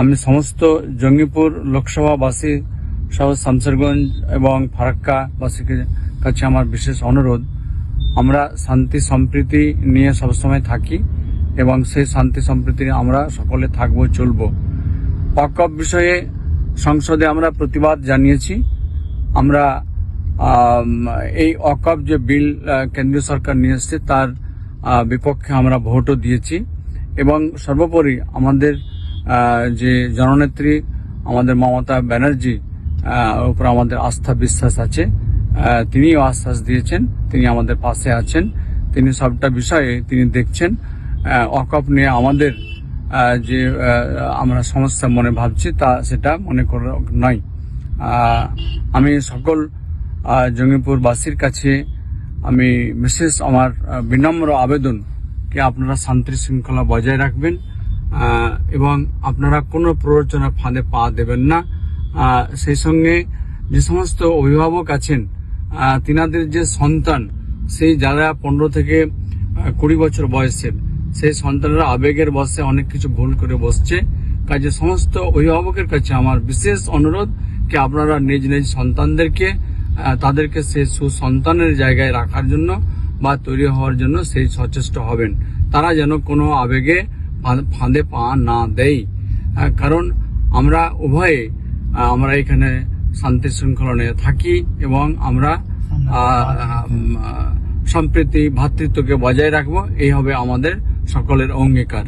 আমি সমস্ত জঙ্গিপুর লোকসভাবাসী সহ শামসেরগঞ্জ এবং ফারাক্কাবাসীর কাছে আমার বিশেষ অনুরোধ। আমরা শান্তি সম্প্রীতি নিয়ে সবসময় থাকি এবং সেই শান্তি সম্প্রীতি আমরা সকলে থাকব, চলবো। অকপ বিষয়ে সংসদে আমরা প্রতিবাদ জানিয়েছি। আমরা এই অকপ যে বিল কেন্দ্রীয় সরকার নিয়ে এসছে, তার বিপক্ষে আমরা ভোটও দিয়েছি। এবং সর্বোপরি আমাদের যে জননেত্রী আমাদের মমতা ব্যানার্জি উপর আমাদের আস্থা বিশ্বাস আছে। তিনিও আশ্বাস দিয়েছেন, তিনি আমাদের পাশে আছেন। তিনি সবটা বিষয়ে তিনি দেখছেন। অকপ নিয়ে আমাদের যে আমরা সমস্যা মনে ভাবছি তা সেটা মনে করে নয়। আমি সকল জঙ্গিপুরবাসীর কাছে আমি বিশেষ আমার বিনম্র আবেদন কি আপনারা শান্তি শৃঙ্খলা বজায় রাখবেন? এবং আপনারা কোনো প্ররোচনা ফাঁদে পা দেবেন না। সেই সঙ্গে যে সমস্ত অভিভাবক আছেন তিনাদের যে সন্তান, সেই যারা পনেরো থেকে কুড়ি বছর বয়সের, সেই সন্তানরা আবেগের বসে অনেক কিছু ভুল করে বসছে। কাজে সমস্ত অভিভাবকের কাছে আমার বিশেষ অনুরোধ কি আপনারা নিজ নিজ সন্তানদেরকে তাদেরকে সেই সুসন্তানের জায়গায় রাখার জন্য বা তৈরি হওয়ার জন্য সেই সচেষ্ট হবেন। তারা যেন কোনো আবেগে ফাঁদে পা না দেয় কারণ আমরা উভয়ে আমরা এখানে শান্তি শৃঙ্খলনে থাকি এবং আমরা সম্প্রীতি ভ্রাতৃত্বকে বজায় রাখব। এই হবে আমাদের সকলের অঙ্গীকার।